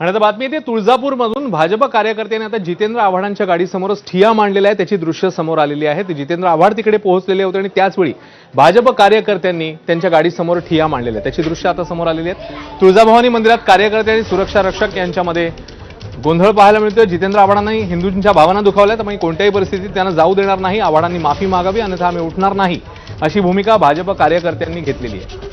आणि आता बातमी येते तुळजापूरमधून भाजप कार्यकर्त्यांनी आता जितेंद्र आव्हाडांच्या गाडीसमोरच ठिया मांडलेला आहे. त्याची दृश्य समोर आलेली आहेत जितेंद्र आव्हाड तिकडे पोहोचलेले होते आणि त्याचवेळी भाजप कार्यकर्त्यांनी त्यांच्या गाडीसमोर ठिया मांडलेल्या आहेत. त्याची दृश्य आता समोर आलेली आहेत. तुळजाभवानी मंदिरात कार्यकर्ते आणि सुरक्षा रक्षक यांच्यामध्ये गोंधळ पाहायला मिळतोय. जितेंद्र आव्हाडांनाही हिंदूंच्या भावना दुखावल्या त्यामुळे कोणत्याही परिस्थितीत त्यांना जाऊ देणार नाही. आव्हाडांनी माफी मागावी अन्यथा आम्ही उठणार नाही अशी भूमिका भाजप कार्यकर्त्यांनी घेतलेली आहे.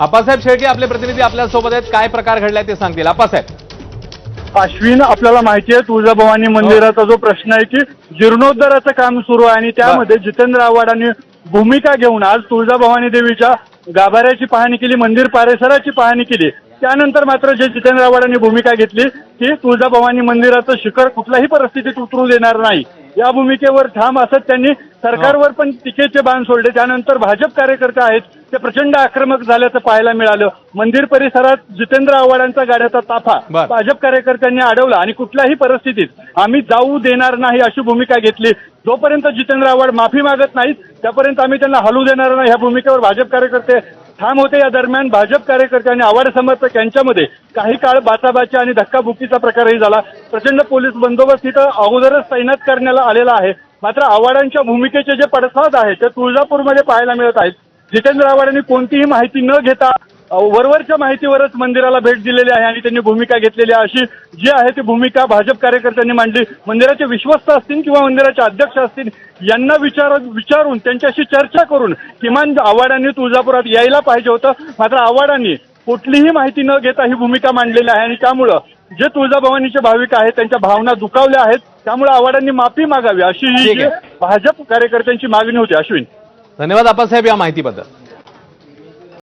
आप्पासाहेब शेळके आपले प्रतिनिधी आपल्यासोबत आहेत. काय प्रकार घडलाय ते सांगतील. आप्पासाहेब. अश्विन आपल्याला माहिती आहे तुळजाभवानी मंदिराचा जो प्रश्न आहे की जीर्णोद्धाराचं काम सुरू आहे आणि त्यामध्ये जितेंद्र आव्हाडांनी भूमिका घेऊन आज तुळजाभवानी देवीच्या गाभाऱ्याची पाहणी केली मंदिर परिसराची पाहणी केली. त्यानंतर मात्र जे जितेंद्र आव्हाडांनी भूमिका घेतली की तुळजाभवानी मंदिराचं शिखर कुठल्याही परिस्थितीत उतरू देणार नाही. या भूमिकेवर ठाम असत त्यांनी सरकारवर पण टीकेचे बाण सोडले. त्यानंतर भाजप कार्यकर्ते आहेत ते प्रचंड आक्रमक झाल्याचं पाहायला मिळालं. मंदिर परिसरात जितेंद्र आव्हाडांचा गाड्याचा ताफा. भाजप कार्यकर्त्यांनी अडवला आणि कुठल्याही परिस्थितीत आम्ही जाऊ देणार नाही अशी भूमिका घेतली. जोपर्यंत जितेंद्र आव्हाड माफी मागत नाहीत त्यापर्यंत आम्ही त्यांना हलू देणार नाही. ह्या भूमिकेवर भाजप कार्यकर्ते ठाम होते. या दरम्यान भाजप कार्यकर्ते आणि आव्हाड समर्थक यांच्यामध्ये काही काळ बाचाबाची आणि धक्काबुक्कीचा प्रकारही झाला. प्रचंड पोलीस बंदोबस्त इथं अगोदरच तैनात करण्यात आलेला आहे. मात्र आव्हाडांच्या भूमिकेचे जे पडसाद आहेत ते तुळजापूरमध्ये पाहायला मिळत आहेत. जितेंद्र आव्हाडांनी कोणतीही माहिती न घेता वरवरच्या माहितीवरच मंदिराला भेट दिलेली आहे आणि त्यांनी भूमिका घेतलेली आहे. अशी जी आहे ती भूमिका भाजप कार्यकर्त्यांनी मांडली. मंदिराचे विश्वस्त असतील किंवा मंदिराचे अध्यक्ष असतील यांना विचार विचारून त्यांच्याशी चर्चा करून किमान आव्हाडांनी तुळजापुरात यायला पाहिजे होतं. मात्र आव्हाडांनी कुठलीही माहिती न घेता ही भूमिका मांडलेली आहे आणि त्यामुळं जे तुळजाभवानीचे भाविक आहेत त्यांच्या भावना दुखावल्या आहेत त्यामुळे आव्हाडांनी माफी मागावी अशी ही. भाजप कार्यकर्त्यांची मागणी होती अश्विन धन्यवाद आप्पासाहेब या माहितीबद्दल